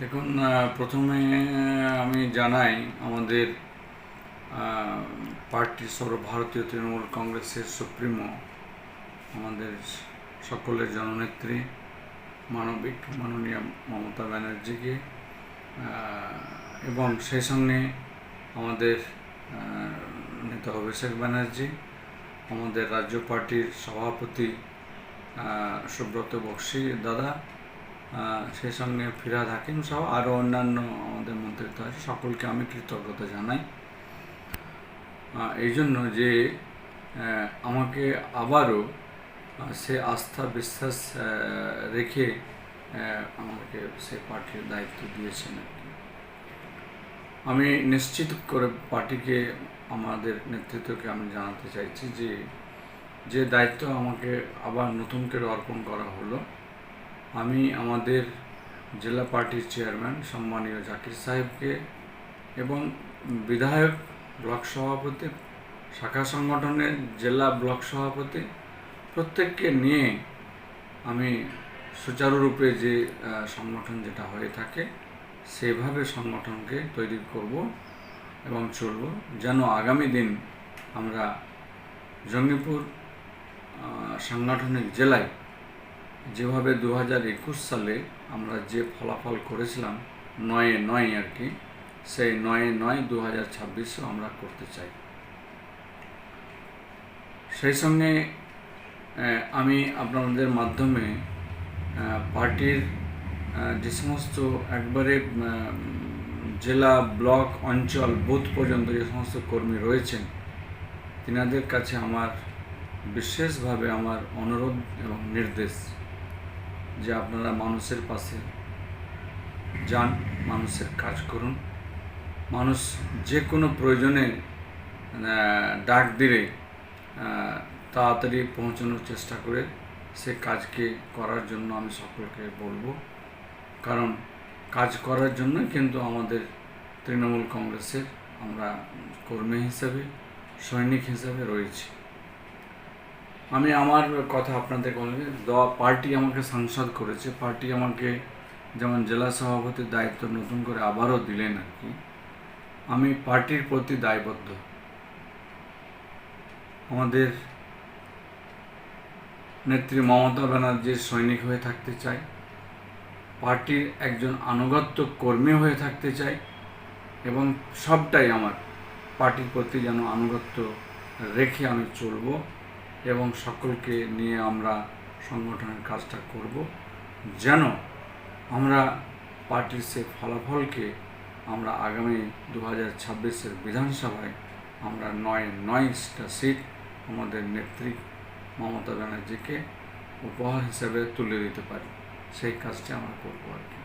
দেখুন প্রথমে আমি জানাই আমাদের পার্টি সর্বভারতীয় তৃণমূল কংগ্রেসের সুপ্রিমো, আমাদের সকলের জননেত্রী, মানবিক, মাননীয় মমতা ব্যানার্জিকে এবং সেই সঙ্গে আমাদের নেতা অভিষেক ব্যানার্জি, আমাদের রাজ্য পার্টির সভাপতি সুব্রত বক্সি দাদা সেই সঙ্গে ফিরাদ হাকিম সহ আরও অন্যান্য আমাদের মন্ত্রিত্ব আছে। সকলকে আমি কৃতজ্ঞতা জানাই। এই জন্য যে আমাকে আবারও সে আস্থা বিশ্বাস রেখে আমাকে সে পার্টির দায়িত্ব দিয়েছেন আমি নিশ্চিত করে পার্টিকে, আমাদের নেতৃত্বকে আমি জানাতে চাইছি যে যে দায়িত্ব আমাকে আবার নতুন করে অর্পণ করা হলো আমি আমাদের জেলা পার্টির চেয়ারম্যান সম্মানীয় জাকির সাহেবকে এবং বিধায়ক ব্লক সভাপতি, শাখা সংগঠনের জেলা ব্লক সভাপতি প্রত্যেককে নিয়ে আমি সুচারুরূপে যে সংগঠন যেটা হয়ে থাকে, সেভাবে সংগঠনকে তৈরি করব এবং চলব। যেন আগামী দিন আমরা জঙ্গিপুর সাংগঠনিক জেলায় যেভাবে দু হাজার একুশ সালে আমরা যে ফলাফল করেছিলাম, নয়ে নয় আর কি, সেই নয়ে নয় দু হাজার ছাব্বিশেও আমরা করতে চাই। সেই সঙ্গে আমি আপনাদের মাধ্যমে পার্টির যে সমস্ত একবারে জেলা, ব্লক, অঞ্চল, বুথ পর্যন্ত যে সমস্ত কর্মী রয়েছেন, তিনাদের কাছে আমার বিশেষভাবে আমার অনুরোধ এবং নির্দেশ। যে আপনারা মানুষের পাশে যান, মানুষের কাজ করুন। মানুষ যে কোনো প্রয়োজনে ডাক দিলে তাড়াতাড়ি পৌঁছানোর চেষ্টা করে সে কাজকে করার জন্য আমি সকলকে বলব। কারণ কাজ করার জন্য কিন্তু আমাদের তৃণমূল কংগ্রেসের আমরা কর্মী হিসাবে, সৈনিক হিসাবে রয়েছি। আমি আমার কথা আপনাদের দেওয়া পার্টি আমাকে সাংসদ করেছে। পার্টি আমাকে যেমন জেলা সভাপতির দায়িত্ব নতুন করে আবারও দিলেন আর কি। আমি পার্টির প্রতি দায়বদ্ধ। আমাদের নেত্রী মমতা ব্যানার্জির সৈনিক হয়ে থাকতে চাই পার্টির একজন আনুগত্য কর্মী হয়ে থাকতে চাই এবং সবটাই আমার পার্টির প্রতি যেন আনুগত্য রেখে আমি চলব। এবং সকলকে নিয়ে আমরা সংগঠনের কাজটা করব। যেন আমরা পার্টির সে ফলাফলকে আমরা আগামী দু হাজার ছাব্বিশের বিধানসভায় আমরা নয় নয়টা সিট আমাদের নেত্রী মমতা ব্যানার্জিকে উপহার হিসেবে তুলে দিতে পারি। সেই কাজটি আমরা করব আর কি।